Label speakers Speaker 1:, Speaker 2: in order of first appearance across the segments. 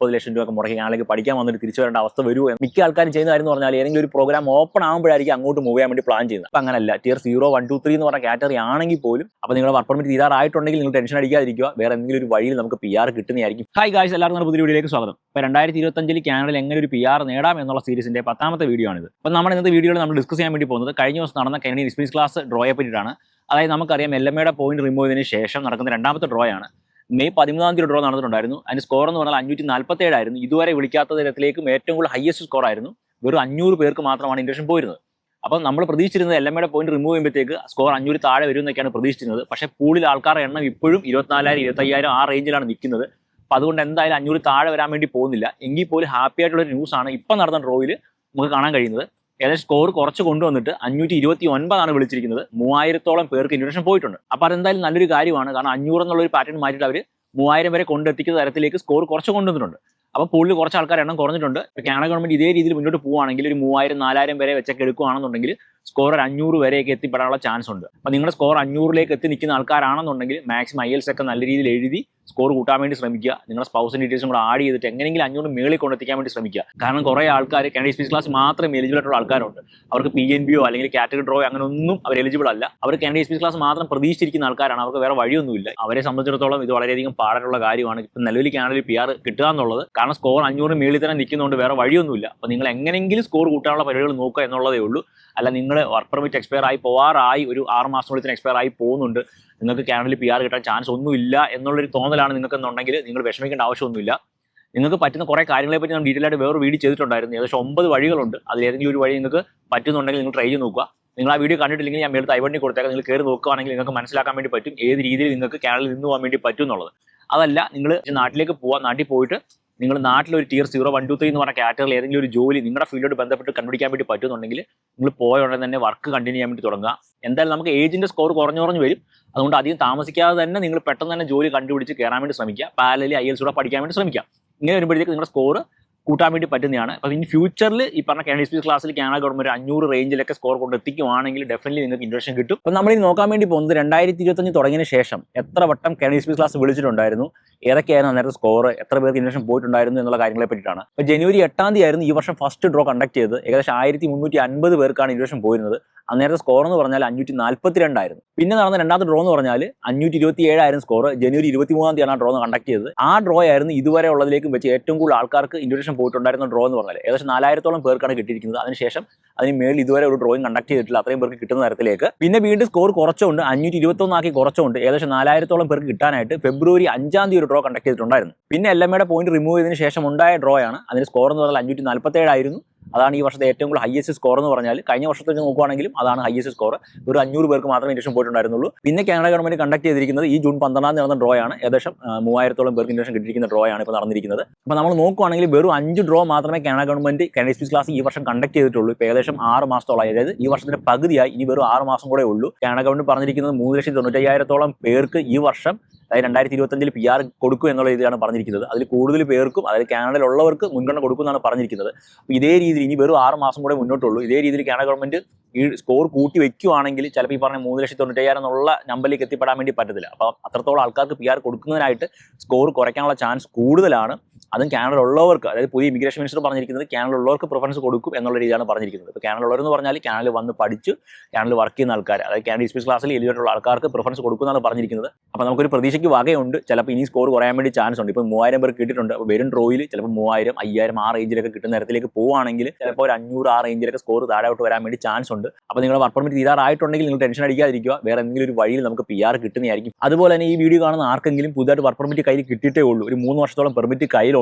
Speaker 1: മുപ്പത് ലക്ഷം രൂപ മുടക്കി ഞാനിലേക്ക് പഠിക്കാൻ വന്നിട്ട് തിരിച്ചു വരേണ്ട അവസ്ഥ വരുമോ മിക്ക ആൾക്കാരും ചെയ്യുന്ന കാര്യം എന്ന് പറഞ്ഞാൽ ഏതെങ്കിലും ഒരു പ്രോഗ്രാം ഓപ്പൺ ആകുമ്പോഴായിരിക്കും അങ്ങോട്ട് മൂവ് ചെയ്യാൻ വേണ്ടി പ്ലാൻ ചെയ്യുന്നത്. അപ്പം അങ്ങനല്ല. Tier zero one two three എന്ന് പറഞ്ഞ കാറ്റഗറി ആണെങ്കിൽ പോലും അപ്പോൾ നിങ്ങൾ വർക്ക് പെർമിറ്റ് തീരാറായിട്ടുണ്ടെങ്കിൽ നിങ്ങൾ ടെൻഷൻ അടിക്കാതിരിക്കുക. വേറെ എന്തെങ്കിലും ഒരു വഴിയിൽ നമുക്ക് പി ആർ കിട്ടുന്നതായിരിക്കും. ഹൈ ഗായ്സ് എല്ലാവർക്കും പുതിയ വീഡിയോയിലേക്ക് സ്വാഗതം. ഇപ്പോൾ രണ്ടായിരത്തി ഇരുപത്തഞ്ചിൽ കാനഡയിൽ എങ്ങനെ ഒരു പി ആർ നേടാം എന്നുള്ള സീരീസിന്റെ പത്താമത്തെ വീഡിയോ ആണിത്. അപ്പോൾ നമ്മൾ ഇന്നത്തെ വീഡിയോയിൽ നമ്മൾ ഡിസ്കസ് ചെയ്യാൻ വേണ്ടി പോകുന്നത് കഴിഞ്ഞ ദിവസം നടന്ന കനഡി എക്സ്പീരിയൻസ് ക്ലാസ് ഡ്രോയെ പറ്റിയിട്ടാണ്. അതായത് നമുക്കറിയാം എൽ എം പോയിന്റ് റിമൂവ് ചെയ്തതിന് ശേഷം നടക്കുന്ന രണ്ടാമത്തെ ഡ്രോ ആണ് മെയ് പതിമൂന്നാം തീയതി ഡ്രോ നടന്നിട്ടുണ്ടായിരുന്നു. അതിന് സ്കോർ എന്ന് പറഞ്ഞാൽ അഞ്ഞൂറ്റി നാൽപ്പത്തി ഏഴായിരുന്നു ഇതുവരെ വിളിക്കാത്ത തരത്തിലേക്കും ഏറ്റവും കൂടുതൽ ഹയസ്റ്റ് സ്കോർ ആയിരുന്നു. വെറും അഞ്ഞൂറ് പേർക്ക് മാത്രമാണ് ഇൻഡക്ഷൻ പോയിരുന്നത്. അപ്പം നമ്മൾ പ്രതീക്ഷിച്ചിരുന്നത് എല്ലാം കൂടെ പോയിന്റ് റിമൂവ് ചെയ്യുമ്പോഴത്തേക്ക് സ്കോർ അഞ്ഞൂറ് താഴെ വരും എന്നൊക്കെയാണ് പ്രതീക്ഷിച്ചിരുന്നത്. പക്ഷേ പൂളിൽ ആൾക്കാരുടെ എണ്ണം ഇപ്പോഴും ഇരുപത്തിനാലായിരം ഇരുപത്തയ്യായിരം ആ റേഞ്ചിലാണ് നിൽക്കുന്നത്. അപ്പം അതുകൊണ്ട് എന്തായാലും അഞ്ഞൂറ് താഴെ വരാൻ വേണ്ടി പോകുന്നില്ല. എങ്കിൽ പോലും ഹാപ്പി ആയിട്ടുള്ള ന്യൂസാണ് ഇപ്പം നടന്ന ഡ്രോയിൽ നമുക്ക് കാണാൻ കഴിയുന്നത്. ഏകദേശം സ്കോർ കുറച്ച് കൊണ്ടുവന്നിട്ട് അഞ്ഞൂറ്റി ഇരുപത്തി ഒൻപതാണ് വിളിച്ചിരിക്കുന്നത്. മൂവായിരത്തോളം പേർക്ക് ഇൻഡക്ഷൻ പോയിട്ടുണ്ട്. അപ്പോൾ അതെന്തായാലും നല്ലൊരു കാര്യമാണ്. കാരണം അഞ്ഞൂറ് എന്നുള്ള ഒരു പാറ്റേൺ മാറ്റിയിട്ട് അവർ മൂവായിരം വരെ കൊണ്ടെത്തിക്കുന്ന തരത്തിലേക്ക് സ്കോർ കുറച്ച് കൊണ്ടുവന്നിട്ടുണ്ട്. അപ്പോൾ പുള്ളി കുറച്ച് ആൾക്കാർ എണ്ണം കുറഞ്ഞിട്ടുണ്ട്. ഇപ്പോൾ കാനഡ ഗവൺമെന്റ് ഇതേ രീതിയിൽ മുന്നോട്ട് പോവുകയാണെങ്കിൽ ഒരു മൂവായിരം നാലായിരം വരെ വെച്ചൊക്കെ എടുക്കുകയാണെന്നുണ്ടെങ്കിൽ സ്കോർ ഒരു അഞ്ഞൂറ് വരെയൊക്കെ എത്തിപ്പെടാനുള്ള ചാൻസ് ഉണ്ട്. അപ്പോൾ നിങ്ങളുടെ സ്കോർ അഞ്ഞൂറിലേക്ക് എത്തി നിൽക്കുന്ന ആൾക്കാരാണെന്നുണ്ടെങ്കിൽ മാക്സിമം ഐ എൽസ് ഒക്കെ നല്ല രീതിയിൽ എഴുതി സ്കോർ കൂട്ടാൻ വേണ്ടി ശ്രമിക്കുക. നിങ്ങളുടെ സ്പൗസിന്റെ ഡീറ്റെയിൽസും കൂടെ ആഡ് ചെയ്തിട്ട് എങ്ങനെയെങ്കിലും അഞ്ഞൂറ് മേളിൽ കൊണ്ടെത്തിക്കാൻ വേണ്ടി ശ്രമിക്കുക. കാരണം കുറേ ആൾക്കാർ കാനഡ സ്പീസ് ക്ലാസ് മാത്രം എലിജിബിൾ ആയിട്ടുള്ള ആൾക്കാരുണ്ട്. അവർക്ക് പി എൻ ബിയോ അല്ലെങ്കിൽ കാറ്റഗറി ഡ്രോ അങ്ങനെ ഒന്നും അവർ എലിജിബിൾ അല്ല. അവർ കാനഡ സ്പീസ് ക്ലാസ് മാത്രം പ്രതീക്ഷിച്ചിരിക്കുന്ന ആൾക്കാരാണ്. അവർക്ക് വേറെ വഴിയൊന്നുമില്ല. അവരെ സംബന്ധിച്ചിടത്തോളം ഇത് വളരെയധികം പാടായിട്ടുള്ള കാര്യമാണ്. ഇപ്പം നിലവിൽ കാനഡയിൽ പി ആർ കിട്ടുക എന്നുള്ളത് കാരണം സ്കോർ അഞ്ഞൂറ് മേളിൽ തന്നെ നിൽക്കുന്നതുകൊണ്ട് വേറെ വഴിയൊന്നുമില്ല. അപ്പോൾ നിങ്ങൾ എങ്ങനെയെങ്കിലും സ്കോർ കൂട്ടാനുള്ള പരിപാടികൾ നോക്കുക എന്നുള്ളതേ ഉള്ളൂ. അല്ല നിങ്ങൾ വർക്ക് പെർമിറ്റ് എക്സ്പയർ ആയി പോവാറായി ഒരു ആറ് മാസത്തിനുള്ളിൽ എക്സ്പയർ ആയി പോകുന്നുണ്ട്. നിങ്ങൾക്ക് കാനഡയിൽ പി ആർ കിട്ടാൻ ചാൻസ് ഒന്നുമില്ല എന്നുള്ളൊരു തോന്നലാണ് നിങ്ങൾക്ക് എന്നുണ്ടെങ്കിൽ നിങ്ങൾ വിഷമിക്കേണ്ട ആവശ്യമൊന്നുമില്ല. നിങ്ങൾക്ക് പറ്റുന്ന കുറേ കാര്യങ്ങളെ പറ്റി നമ്മൾ ഡീറ്റെയിൽ ആയിട്ട് വേറെ വീഡിയോ ചെയ്തിട്ടുണ്ടായിരുന്നു. ഏകദേശം ഒമ്പത് വഴികളുണ്ട്. അതിൽ ഏതെങ്കിലും ഒരു വഴി നിങ്ങൾക്ക് പറ്റുന്നുണ്ടെങ്കിൽ നിങ്ങൾ ട്രൈ ചെയ്ത് നോക്കുക. നിങ്ങൾ ആ വീഡിയോ കണ്ടിട്ടില്ലെങ്കിൽ ഞാൻ മേളത്ത് ഐവണ്ടി കൊടുത്തേക്കാം. നിങ്ങൾ കയറി നോക്കുകയാണെങ്കിൽ നിങ്ങൾക്ക് മനസ്സിലാക്കാൻ വേണ്ടി പറ്റും. ഏത് രീതിയിൽ നിങ്ങൾക്ക് കാനഡയിൽ നിന്ന് പോകാൻ വേണ്ടി പറ്റും എന്നുള്ളത്. അതല്ല നിങ്ങൾ നാട്ടിലേക്ക് പോവാൻ നാട്ടിൽ പോയിട്ട് നിങ്ങൾ നാട്ടിൽ ഒരു tier zero one two three എന്ന് പറഞ്ഞ കാറ്റഗറിയിൽ ഏതെങ്കിലും ഒരു ജോലി നിങ്ങളുടെ ഫീൽഡോട് ബന്ധപ്പെട്ട് കണ്ടുപിടിക്കാൻ വേണ്ടി പറ്റുന്നുണ്ടെങ്കിൽ നിങ്ങൾ പോയ ഉടനെ തന്നെ വർക്ക് കണ്ടിന്യൂ ചെയ്യാൻ വേണ്ടി തുടങ്ങുക. എന്തായാലും നമുക്ക് ഏജിന്റെ സ്കോർ കുറഞ്ഞു കുറഞ്ഞു വരും. അതുകൊണ്ട് അധികം താമസിക്കാതെ തന്നെ നിങ്ങൾ പെട്ടെന്ന് തന്നെ ജോലി കണ്ടുപിടിച്ച് കയറാൻ വേണ്ടി ശ്രമിക്കുക. പാലലി ഐ എൽസ് പഠിക്കാൻ വേണ്ടി ശ്രമിക്കുക. ഇങ്ങനെ വരുമ്പോഴത്തേക്ക് നിങ്ങളുടെ സ്കോർ കൂട്ടാൻ വേണ്ടി പറ്റുന്നതാണ്. അപ്പോൾ ഇനി ഫ്യൂച്ചറിൽ ഈ പറഞ്ഞ കാനഡ സ്പീസ് ക്ലാസ്സിൽ കാനഡ ഗവൺമെന്റ് അഞ്ഞൂറ് റേഞ്ചിലൊക്കെ സ്കോർ കൊണ്ട് എത്തിക്കുവാണെങ്കിൽ ഡെഫിനറ്റ്ലി നിങ്ങൾക്ക് ഇൻട്രഷൻ കിട്ടും. അപ്പോൾ നമ്മൾ ഇനി നോക്കാൻ വേണ്ടി പോകുന്നത് രണ്ടായിരത്തി ഇരുപത്തഞ്ച് തുടങ്ങിയതിന് ശേഷം എത്ര വട്ടം കാനഡ സ്പീസ് ക്ലാസ് വിളിച്ചിട്ടുണ്ടായിരുന്നു? ഏതൊക്കെയായിരുന്നു അന്നേരത്തെ സ്കോർ എത്ര പേർക്ക് ഇൻട്രഷൻ പോയിട്ടുണ്ടായിരുന്നു എന്നുള്ള കാര്യങ്ങളെ പറ്റിയിട്ടാണ്. അപ്പോൾ ജനുവരി എട്ടാം തീയതി ആയിരുന്നു ഈ വർഷം ഫസ്റ്റ് ഡ്രോ കണ്ടക്ട് ചെയ്തത്. ഏകദേശം ആയിരത്തി മുന്നൂറ്റി അൻപത് പേർക്കാണ് ഇൻട്രഷൻ പോയിരുന്നത്. അന്നേരത്തെ സ്കോർ എന്ന് പറഞ്ഞാൽ അഞ്ഞൂറ്റി നാൽപ്പത്തി രണ്ടായിരുന്നു പിന്നെ നടന്ന രണ്ടാമത്തെ ഡ്രോ എന്ന് പറഞ്ഞാൽ അഞ്ഞൂറ്റി ഇരുപത്തി ഏഴായിരുന്നു സ്കോർ ജനുവരി ഇരുപത്തി മൂന്നാം തീയതിയാണ് ആ ഡ്രോ കണ്ടക്ട് ചെയ്തത്. ആ ഡ്രോ ആയിരുന്നു ഇതുവരെ ഉള്ളതിലേക്കും വെച്ച് ഏറ്റവും കൂടുതൽ ആൾക്കാർക്ക് ഇൻവിറ്റേഷൻ പോയിട്ടുണ്ടായിരുന്ന ഡ്രോ എന്ന് പറഞ്ഞാൽ ഏകദേശം നാലായിരത്തോളം പേർക്കാണ് കിട്ടിയിരിക്കുന്നത്. അതിനുശേഷം അതിന് മേളിൽ ഇതുവരെ ഒരു ഡ്രോയിങ് കണ്ടക്ട് ചെയ്തിട്ടില്ല. അത്രയും പേർക്ക് കിട്ടുന്ന തരത്തിലേക്ക്. പിന്നെ വീണ്ടും സ്കോർ കുറച്ചുകൊണ്ട് അഞ്ഞൂറ്റി ഇരുപത്തൊന്നാക്കി കുറച്ചുകൊണ്ട് ഏകദേശം നാലായിരത്തോളം പേർക്ക് കിട്ടാനായിട്ട് ഫെബ്രുവരി അഞ്ചാം തീയതി ഒരു ഡ്രോ കണ്ടക്ട് ചെയ്തിട്ടുണ്ടായിരുന്നു. പിന്നെ എൽ പോയിന്റ് റിമൂവ് ചെയ്തതിന് ശേഷം ഉണ്ടായ ഡ്രോ ആണ്. അതിന് സ്കോർ എന്ന് പറഞ്ഞാൽ അഞ്ഞൂറ്റി നാൽപ്പത്തേഴായിരുന്നു അതാണ് ഈ വർഷത്തെ ഏറ്റവും കൂടുതൽ ഹയസ്റ്റ് സ്കോർ എന്ന് പറഞ്ഞാൽ കഴിഞ്ഞ വർഷത്തെ വെച്ച് അതാണ് ഹയസ്റ്റ് സ്കോർ ഒരു അഞ്ഞൂറ് പേർക്ക് മാത്രമേ ഇൻഡക്ഷൻ പോയിട്ടുണ്ടായിരുന്നുള്ളൂ. പിന്നെ കാനഡ ഗവൺമെന്റ് കണ്ടക്ട് ചെയ്തിരിക്കുന്നത് ഈ ജൂൺ പന്ത്രണ്ടാം തീയതി നടന്ന ഡ്രോ ആണ്. ഏകദേശം മൂവായിരത്തോളം പേർക്ക് ഇൻഡക്ഷൻ കിട്ടിയിരിക്കുന്ന ഡ്രോ ആണ് ഇപ്പോൾ നടന്നിരിക്കുന്നത്. അപ്പോൾ നമ്മൾ നോക്കുവാണെങ്കിൽ വെറും അഞ്ച് ഡ്രോ മാത്രമേ കാനഡ ഗവൺമെന്റ് കാനഡ സ്പീസ് ക്ലാസ് ഈ വർഷം കണ്ടക്ട് ചെയ്തിട്ടുള്ളൂ. ഇപ്പോൾ ഏകദേശം ആറ് മാസത്തോളമായി. അതായത് ഈ വർഷത്തിന്റെ പകുതിയായി. ഇനി വെറും ആറ് മാസം കൂടെ ഉള്ളൂ. കാനഡ ഗവൺമെന്റ് പറഞ്ഞിരിക്കുന്നത് മൂന്ന് ലക്ഷത്തി തൊണ്ണൂറ്റയ്യായിരത്തോളം പേർക്ക് ഈ വർഷം അതായത് രണ്ടായിരത്തി ഇരുപത്തഞ്ചിൽ പി ആർ കൊടുക്കും എന്നുള്ള രീതിയിലാണ് പറഞ്ഞിരിക്കുന്നത്. അതിൽ കൂടുതൽ പേർക്കും അതായത് കാനഡയിലുള്ളവർക്ക് മുൻഗണന കൊടുക്കും എന്നാണ് പറഞ്ഞിരിക്കുന്നത്. അപ്പോൾ ഇതേ രീതിയിൽ ഇനി വെറും ആറ് മാസം കൂടെ മുന്നോട്ടുള്ളൂ. ഇതേ രീതിയിൽ കാനഡ ഗവൺമെന്റ് ഈ സ്കോർ കൂട്ടി വെക്കുവാണെങ്കിൽ ചിലപ്പോൾ ഈ പറഞ്ഞ മൂന്ന് ലക്ഷത്തി തൊണ്ണൂറ്റയ്യായിരം എന്നുള്ള നമ്പറിലേക്ക് എത്തിപ്പെടാൻ വേണ്ടി പറ്റത്തില്ല. അപ്പോൾ അത്രത്തോളം ആൾക്കാർക്ക് പി ആർ കൊടുക്കുന്നതിനായിട്ട് സ്കോർ കുറയ്ക്കാനുള്ള ചാൻസ് കൂടുതലാണ്. അതും കാനഡ ഉള്ളവർക്ക് അതായത് പുതിയ ഇമിഗ്രേഷൻ മിനിസ്റ്റർ പറഞ്ഞിരിക്കുന്നത് കാനഡ ഉള്ളവർക്ക് പ്രിഫറൻസ് കൊടുക്കും എന്നുള്ള രീതിയാണ് പറഞ്ഞിരിക്കുന്നത്. ഇപ്പോൾ കാനഡ ഉള്ളവരെന്ന് പറഞ്ഞാൽ കാനഡയിൽ വന്ന് പഠിച്ച് കാനഡയിൽ വർക്ക് ചെയ്യുന്ന ആൾക്കാർ അതായത് കാനഡ സ്പീസ് ക്ലാസ്സിൽ എലിവേറ്റുള്ള ആൾക്കാർക്ക് പ്രിഫറൻസ് കൊടുക്കുമെന്നാണ് പറഞ്ഞിരിക്കുന്നത്. അപ്പോൾ നമുക്കൊരു പ്രതീക്ഷയ്ക്ക് വകയുണ്ട്. ചിലപ്പോൾ ഇനി സ്കോർ കുറയാൻ വേണ്ടി ചാൻസ് ഉണ്ട്. ഇപ്പോൾ മൂവായിരം പേർ കിട്ടിയിട്ടുണ്ട്. അപ്പോൾ വരും ഡ്രോയിൽ ചിലപ്പോൾ മൂവായിരം അയ്യായിരം ആ റേഞ്ചിലൊക്കെ കിട്ടുന്ന തരത്തിലേക്ക് പോവുകയാണെങ്കിൽ ചിലപ്പോൾ ഒരു അഞ്ഞൂറ് ആ റേഞ്ചിലൊക്കെ സ്കോർ താഴോട്ട് വരാൻ വേണ്ടി ചാൻസ് ഉണ്ട്. അപ്പോൾ നിങ്ങൾ വർക്ക് പെർമിറ്റ് തീരാറായിട്ടുണ്ടെങ്കിൽ നിങ്ങൾ ടെൻഷൻ അടിക്കാതിരിക്കുക. വേറെ എന്തെങ്കിലും ഒരു വഴിയിൽ നമുക്ക് പി ആർ കിട്ടുന്നതായിരിക്കും. അതുപോലെ തന്നെ ഈ വീഡിയോ കാണുന്ന ആർക്കെങ്കിലും പുതുതായിട്ട് വർക്ക് പെർമിറ്റ് കയ്യിൽ കിട്ടിയിട്ടേ ഉള്ളൂ. ഒരു മൂന്ന് വർഷത്തോളം പെർമിറ്റ് കയ്യിലുണ്ടെങ്കിൽ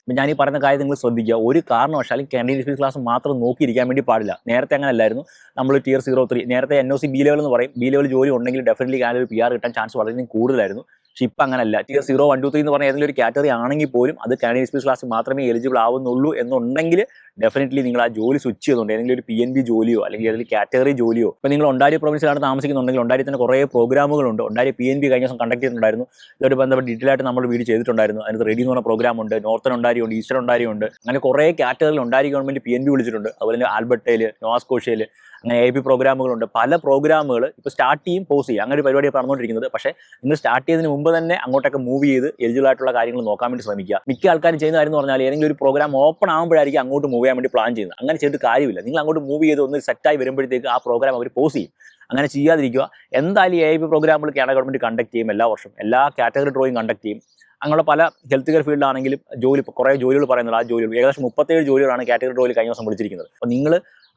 Speaker 1: ഇപ്പം ഞാൻ ഈ പറയുന്ന കാര്യം നിങ്ങൾ ശ്രദ്ധിക്കുക. ഒരു കാരണവശാലും കാൻഡിഡേറ്റ് ക്ലാസ് മാത്രം നോക്കിയിരിക്കാൻ വേണ്ടി പാടില്ല. നേരത്തെ അങ്ങനെ അല്ലായിരുന്നു നമ്മൾ ടിയർ സീറോ ത്രീ നേരത്തെ N O C B level എന്ന് പറയും. ബി ലെവൽ ജോലി ഉണ്ടെങ്കിൽ ഡെഫിനറ്റ്ലി കാനഡയിൽ പി ആർ കിട്ടാൻ ചാൻസ് വളരെയധികം കൂടുതലായിരുന്നു. പക്ഷെ ഇപ്പം അങ്ങനല്ല. Tier zero one two three എന്ന് പറഞ്ഞ ഏതെങ്കിലും ഒരു കാറ്റഗറി ആണെങ്കിൽ പോലും അത് കാനഡ സ്പീസ് ക്ലാസ് മാത്രമേ എലിജിബിൾ ആവുന്നുള്ളൂ എന്നുണ്ടെങ്കിൽ ഡെഫിനറ്റ്ലി നിങ്ങൾ ആ ജോലി സ്വിച്ച് ചെയ്യുന്നുണ്ട് ഏതെങ്കിലും ഒരു പി എൻ ബി ജോലിയോ അല്ലെങ്കിൽ ഏതെങ്കിലും കാറ്റഗറി ജോലിയോ. ഇപ്പം നിങ്ങൾ ഒണ്ടാരി പ്രൊവിൻസിലാണ് താമസിക്കുന്നുണ്ടെങ്കിൽ ഒണ്ടാരി തന്നെ കുറേ പ്രോഗ്രാമുകളുണ്ട് ഒണ്ടാരി പി എൻ ബി കഴിഞ്ഞ ദിവസം കണ്ടക്ട് ചെയ്തിട്ടുണ്ടായിരുന്നു. ഇതോട് ബന്ധപ്പെട്ട് ഡീറ്റെയിൽ ആയിട്ട് നമ്മൾ വീഡിയോ ചെയ്തിട്ടുണ്ടായിരുന്നു. അതിന് റെഡി എന്ന് പറഞ്ഞ പ്രോഗ്രാം ഉണ്ട് നോർത്തൺ ഒണ്ടാരി ഉണ്ട് ഈസ്റ്റർ ഒണ്ടാരി ഉണ്ട്. അങ്ങനെ കുറേ കാറ്റഗറിയിൽ Ontario government P N B വിളിച്ചിട്ടുണ്ട്. അതുപോലെ തന്നെ ആൽബർട്ടയിൽ നോവാസ്കോഷ്യയിൽ അങ്ങനെ എ ബി പ്രോഗ്രാമുകളുണ്ട് പല പ്രോഗ്രാമുകൾ ഇപ്പോൾ സ്റ്റാർട്ട് ചെയ്യും പോസ് ചെയ്യും. അങ്ങനെ ഒരു പരിപാടി പറഞ്ഞുകൊണ്ടിരിക്കുന്നത്. പക്ഷേ നിങ്ങൾ സ്റ്റാർട്ട് ചെയ്തതിന് മുമ്പ് തന്നെ അങ്ങോട്ടൊക്കെ മൂവ് ചെയ്ത് എലിജിബിൾ ആയിട്ടുള്ള കാര്യങ്ങൾ നോക്കാൻ വേണ്ടി ശ്രമിക്കുക. മിക്ക ആൾക്കാരും ചെയ്യുന്ന കാര്യം എന്ന് പറഞ്ഞാൽ ഏതെങ്കിലും ഒരു പ്രോഗ്രാം ഓപ്പൺ ആകുമ്പോഴായിരിക്കും അങ്ങോട്ട് മൂവ് ചെയ്യാൻ വേണ്ടി പ്ലാൻ ചെയ്യുന്നത്. അങ്ങനെ ചെയ്തിട്ട് കാര്യമില്ല. നിങ്ങൾ അങ്ങോട്ട് മൂവ് ചെയ്ത് ഒന്ന് സെറ്റായി വരുമ്പോഴത്തേക്ക് ആ പ്രോഗ്രാം അവർ പോസ് ചെയ്യും. അങ്ങനെ ചെയ്യാതിരിക്കുക. എന്തായാലും എ പി പ്രോഗ്രാമുകൾ കേരള ഗവൺമെന്റ് കണ്ടക്ട് ചെയ്യും എല്ലാ വർഷവും. എല്ലാ കാറ്റഗറി ഡ്രോയിങ് കണ്ടക്ട് ചെയ്യും. അങ്ങനെയുള്ള പല ഹെൽത്ത് കെയർ ഫീൽഡാണെങ്കിലും ജോലി കുറേ ജോലികൾ പറയുന്നുണ്ട്. ആ ജോലികൾ ഏകദേശം മുപ്പത്തേഴ് ജോലികളാണ് കാറ്റഗറി ഡ്രോയിൽ കഴിഞ്ഞ ദിവസം വിളിച്ചിരിക്കുന്നത്. അപ്പോൾ നിങ്ങൾ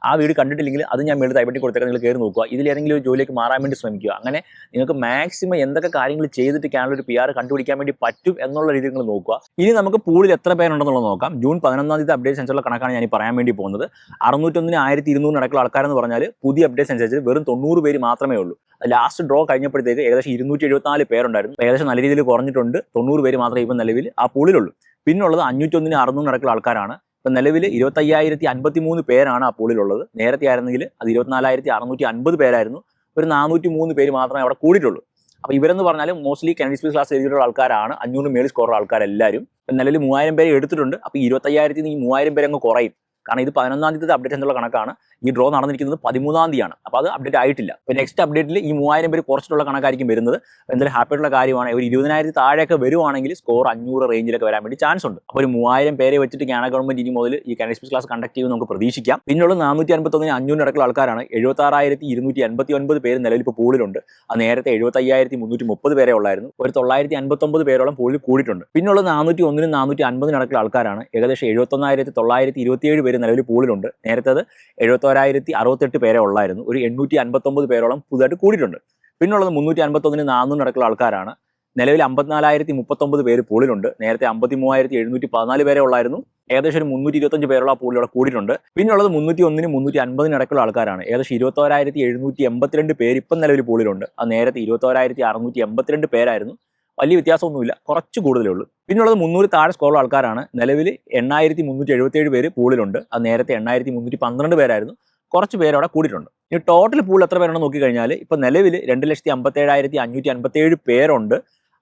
Speaker 1: ആ വീട് കണ്ടിട്ടില്ലെങ്കിൽ അത് ഞാൻ മേളിൽ തൈപ്പറ്റി കൊടുത്തേക്കാൻ നിങ്ങൾ കയറി നോക്കുക. ഇതിൽ ഏതെങ്കിലും ഒരു ജോലിക്ക് മാറാൻ വേണ്ടി ശ്രമിക്കുക. അങ്ങനെ നിങ്ങൾക്ക് മാക്സിമം എന്തൊക്കെ കാര്യങ്ങൾ ചെയ്തിട്ട് ക്യാനൽ ഒരു പി ആർ കണ്ടുപിടിക്കാൻ വേണ്ടി പറ്റും എന്നുള്ള രീതിയിൽ നിങ്ങൾ നോക്കുക. ഇനി നമുക്ക് പൂളിൽ എത്ര പേരുണ്ടെന്നുള്ളത് നോക്കാം. ജൂൺ പതിനൊന്നാം തീയതി അപ്ഡേറ്റ് അനുസരിച്ചുള്ള കണക്കാണ് ഞാൻ പറയാൻ വേണ്ടി പോകുന്നത്. അറുന്നൂറ്റൊന്നിന് ആയിരത്തി ഇരുന്നൂറ് അടക്കമുള്ള ആൾക്കാരെന്ന് പറഞ്ഞാൽ പുതിയ അപ്ഡേറ്റ് അനുസരിച്ച് വെറും തൊണ്ണൂറ് പേര് മാത്രമേ ഉള്ളൂ. ലാസ്റ്റ് ഡ്രോ കഴിഞ്ഞപ്പോഴത്തേക്ക് ഏകദേശം ഇരുന്നൂറ്റി എഴുപത്തിനാല് പേരുണ്ടായിരുന്നു ഏകദേശം നല്ല രീതിയിൽ കുറഞ്ഞിട്ടുണ്ട്. തൊണ്ണൂറ് പേര് മാത്രമേ ഇപ്പം നിലവിൽ ആ പൂളിലുള്ളൂ പിന്നുള്ളത് അഞ്ഞൂറ്റൊന്നിന് അറുന്നൂറ് അടക്കമുള്ള ആൾക്കാരാണ്. ഇപ്പം നിലവിൽ ഇരുപത്തയ്യായിരത്തി അൻപത്തി മൂന്ന് പേരാണ് ആ പൂളിലുള്ളത്. നേരത്തെ ആയിരുന്നെങ്കിൽ അത് ഇരുപത്തിനാലായിരത്തി അറുന്നൂറ്റി അൻപത് പേരായിരുന്നു. ഒരു നാനൂറ്റി മൂന്ന് പേര് മാത്രമേ അവിടെ കൂടിയിട്ടുള്ളൂ. അപ്പോൾ ഇവരെന്ന് പറഞ്ഞാൽ മോസ്റ്റ്ലി കനഡി സ്പീസ് ക്ലാസ് എഴുതിയിട്ടുള്ള ആൾക്കാരാണ്. അഞ്ഞൂറ് മേളിൽ സ്കോറുള്ള ആൾക്കാരെല്ലാവരും ഇപ്പം നിലവിൽ മൂവായിരം പേരെ എടുത്തിട്ടുണ്ട്. അപ്പോൾ ഇരുപത്തയ്യായിരത്തി നിന്ന് ഈ മൂവായിരം പേരെ അങ്ങ് കുറയും. കാരണം ഇത് പതിനൊന്നാം തീയതി അപ്ഡേറ്റ് എന്നുള്ള കണക്കാണ്. ഈ ഡ്രോ നടന്നിരിക്കുന്നത് പതിമൂന്നാം തീയതിയാണ്. അപ്പോൾ അത് അപ്ഡേറ്റ് ആയിട്ടില്ല. അപ്പോൾ നെക്സ്റ്റ് അപ്ഡേറ്റിൽ ഈ മൂവായിരം പേര് കുറച്ചിട്ടുള്ള കണക്കായിരിക്കും വരുന്നത്. എന്തായാലും ഹാപ്പി ആയിട്ടുള്ള കാര്യമാണ്. ഒരു ഇരുപതിനായിരത്തി താഴെയൊക്കെ വരുവാണെങ്കിൽ സ്കോർ അഞ്ഞൂറ് റേഞ്ചിലൊക്കെ വരാൻ വേണ്ടി ചാൻസ് ഉണ്ട്. അപ്പോൾ ഒരു മൂവായിരം പേരെ വെച്ചിട്ട് കാനഡ ഗവൺമെന്റ് ഇനി മുതൽ ഈ കാനഡ സ്പീസ് ക്ലാസ് കണ്ടക്ട് ചെയ്യുമെന്ന് നമുക്ക് പ്രതീക്ഷിക്കാം. പിന്നുള്ള നാനൂറ്റി അൻപത്തൊന്നിന് അഞ്ഞൂറ് അടക്കമുള്ള ആൾക്കാരാണ്. എഴുപത്താറായിരത്തി ഇരുന്നൂറ്റി എൺപത്തി ഒൻപത് പേര് നിലവിൽ പൂളിലുണ്ട് അത് നേരത്തെ എഴുപത്തയ്യായിരത്തി മുന്നൂറ്റി മുപ്പത് പേരെ ഉള്ളായിരുന്നു. ഒരു തൊള്ളായിരത്തി അൻപത്തൊമ്പത് പേരോളം പൂളിൽ കൂടിയിട്ടുണ്ട്. പിന്നുള്ള നാനൂറ്റി ഒന്നിനും നാനൂറ്റി അൻപതിനടക്കുള്ള ആൾക്കാരാണ്. ഏകദേശം എഴുപത്തൊന്നായിരത്തി തൊള്ളായിരത്തി ഇരുപത്തിയേഴ് പേര് നിലവിൽ പൂളിലുണ്ട്. നേരത്തെ അത് എഴുപത്തോരായിരത്തി അറുപത്തെട്ട് പേരെ ഉള്ളായിരുന്നു. ഒരു എണ്ണൂറ്റി അൻപത്തൊമ്പത് പേരോളം പുതുതായിട്ട് കൂടിയിട്ടുണ്ട്. പിന്നുള്ളത് മുന്നൂറ്റി അൻപത്തൊന്നിന് നാനൂറ് അടക്കമുള്ള ആൾക്കാരാണ്. നിലവിൽ അമ്പത്തിനാലായിരത്തി മുപ്പത്തൊമ്പത് പേര് പൂളിലുണ്ട്. നേരത്തെ അമ്പത്തി മൂവായിരത്തി എഴുന്നൂറ്റി പതിനാല് പേരെ ഉള്ളായിരുന്നു. ഏകദേശം ഒരു മുന്നൂറ്റി ഇരുപത്തഞ്ച് പേരുള്ള പൂളിൽ പൂളിലൂടെ കൂടിയിട്ടുണ്ട്. പിന്നുള്ളത് മുന്നൂറ്റി ഒന്നിന് മുന്നൂറ്റി അൻപതിന് ഇടയ്ക്കുള്ള ആൾക്കാരാണ്. ഏകദേശം ഇരുപത്തോരായിരത്തി എഴുന്നൂറ്റി എൺപത്തിരണ്ട് പേര് ഇപ്പം നിലവിൽ പൂളിലുണ്ട്. അത് നേരത്തെ ഇരുപത്തോരായിരത്തി അറുന്നൂറ്റി എൺപത്തിരണ്ട് പേരായിരുന്നു. വലിയ വ്യത്യാസമൊന്നുമില്ല. കുറച്ച് കൂടുതലേ ഉള്ളൂ. പിന്നുള്ളത് മുന്നൂറ് താഴെ സ്കോറുള്ള ആൾക്കാരാണ്. നിലവിൽ എണ്ണായിരത്തി മുന്നൂറ്റി എഴുപത്തേഴ് പേര് പൂളിലുണ്ട്. അത് നേരത്തെ എണ്ണായിരത്തി മുന്നൂറ്റി പന്ത്രണ്ട് പേരായിരുന്നു. കുറച്ച് പേര് അവിടെ കൂടിയിട്ടുണ്ട്. ഇനി ടോട്ടൽ പൂൾ എത്ര പേരുണ്ടെന്ന് നോക്കിക്കഴിഞ്ഞാൽ ഇപ്പം നിലവിൽ രണ്ട് ലക്ഷത്തി അമ്പത്തേഴായിരത്തി അഞ്ഞൂറ്റി അൻപത്തേഴ് പേരുണ്ട്.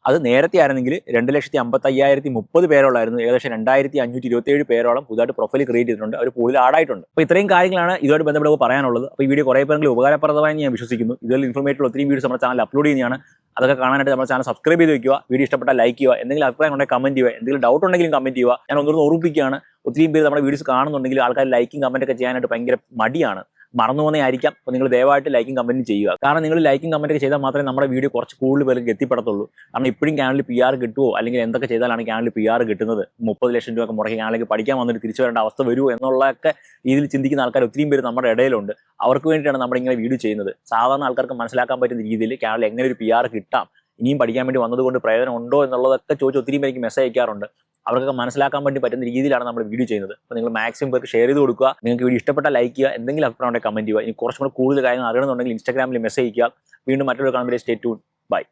Speaker 1: അത് നേരത്തെ ആയിരുന്നെങ്കിൽ രണ്ട് ലക്ഷത്തി അമ്പത്തയ്യായിരത്തി മുപ്പത് പേരോളായിരുന്നു ഏകദേശം രണ്ടായിരത്തി അഞ്ഞൂറ്റി ഇരുപത്തേഴ് പേരോളം പുതുതായിട്ട് പ്രൊഫൈൽ ക്രിയേറ്റ് ചെയ്തിട്ടുണ്ട്. അവർ പൂളിൽ ആടായിട്ടുണ്ട് അപ്പോൾ ഇത്രയും കാര്യങ്ങളാണ് ഇതുമായിട്ട് ബന്ധപ്പെട്ട് പറയാനുള്ളത് അപ്പോൾ ഈ വീഡിയോ കുറേ പേരെങ്കിലും ഉപകാരപ്രദമായി ഞാൻ വിശ്വസിക്കുന്നു. ഇതിൽ ഇൻഫർമേറ്റീവ് ഒത്തിരി വീഡിയോസ് നമ്മുടെ ചാനൽ അപ്ലോഡ് ചെയ്യുന്നതാണ്. അതൊക്കെ കാണാനായിട്ട് നമ്മുടെ ചാനൽ സബ്സ്ക്രൈബ് ചെയ്ത് വെക്കുക. വീഡിയോ ഇഷ്ടപ്പെട്ടാൽ ലൈക്ക് ചെയ്യുക. എന്തെങ്കിലും അഭിപ്രായം ഉണ്ടെങ്കിൽ കമന്റ് ചെയ്യുക. എന്തെങ്കിലും ഡൗട്ട് ഉണ്ടെങ്കിലും കമന്റ് ചെയ്യുക. ഞാൻ ഒന്നുകൂടെ ഉറപ്പിക്കുകയാണ് ഒത്തിരി പേര് നമ്മുടെ വീഡിയോസ് കാണുന്നുണ്ടെങ്കിൽ ആൾക്കാർ ലൈക്കും കമന്റ് ഒക്കെ ചെയ്യാനായിട്ട് ഭയങ്കര മടിയാണ്. മറന്നു പോകുന്നതായിരിക്കാം അപ്പോൾ നിങ്ങൾ ദയവായിട്ട് ലൈക്കും കമന്റും ചെയ്യുക. കാരണം നിങ്ങൾ ലൈക്കും കമന്റൊക്കെ ചെയ്താൽ മാത്രമേ നമ്മുടെ വീഡിയോ കുറച്ച് കൂടുതൽ പേർക്ക് എത്തിപ്പെടത്തുള്ളൂ. കാരണം ഇപ്പോഴും ചാനലിൽ പി ആർ കിട്ടുമോ അല്ലെങ്കിൽ എന്തൊക്കെ ചെയ്താലാണ് ചാനലിൽ പി ആർ കിട്ടുന്നത്? മുപ്പത് ലക്ഷം രൂപ മുറക്കി ചാനലിലേക്ക് പഠിക്കാൻ വന്നിട്ട് തിരിച്ചു വരേണ്ട അവസ്ഥ വരുമോ എന്നുള്ളതൊക്കെ രീതിയിൽ ചിന്തിക്കുന്ന ആൾക്കാർ ഒത്തിരിയും പേര് നമ്മുടെ ഇടയിലുണ്ട്. അവർക്ക് വേണ്ടിയിട്ടാണ് നമ്മൾ ഇങ്ങനെ വീഡിയോ ചെയ്യുന്നത്. സാധാരണ ആൾക്കാർക്ക് മനസ്സിലാക്കാൻ പറ്റുന്ന രീതിയിൽ ചാനൽ എങ്ങനെ ഒരു പി ആർ കിട്ടാം? ഇനിയും പഠിക്കാൻ വേണ്ടി വന്നതുകൊണ്ട് പ്രയോജനം ഉണ്ടോ എന്നുള്ളതൊക്കെ ചോദിച്ച് ഒത്തിരി പേർക്ക് മെസ്സേജ് അയക്കാറുണ്ട്. അവർക്കൊക്കെ മനസ്സിലാക്കാൻ വേണ്ടി പറ്റുന്ന രീതിയിലാണ് നമ്മൾ വീഡിയോ ചെയ്യുന്നത്. അപ്പോൾ നിങ്ങൾ മാക്സിമം പേർക്ക് ഷെയർ ചെയ്ത് കൊടുക്കുക. നിങ്ങൾക്ക് വീഡിയോ ഇഷ്ടപ്പെട്ട ലൈക്ക് ചെയ്യുക. എന്തെങ്കിലും അഭിപ്രായം ഉണ്ടെങ്കിൽ കമന്റ് ചെയ്യുക. ഇനി കുറച്ചും കൂടെ കൂടുതൽ കാര്യങ്ങൾ അറിയണമെന്നുണ്ടെങ്കിൽ ഇൻസ്റ്റാഗ്രാമിൽ മെസ്സേജ് ചെയ്യുക വീണ്ടും മറ്റൊരു കാണുമ്പോൾ സ്റ്റേ ട്യൂൺ ബൈ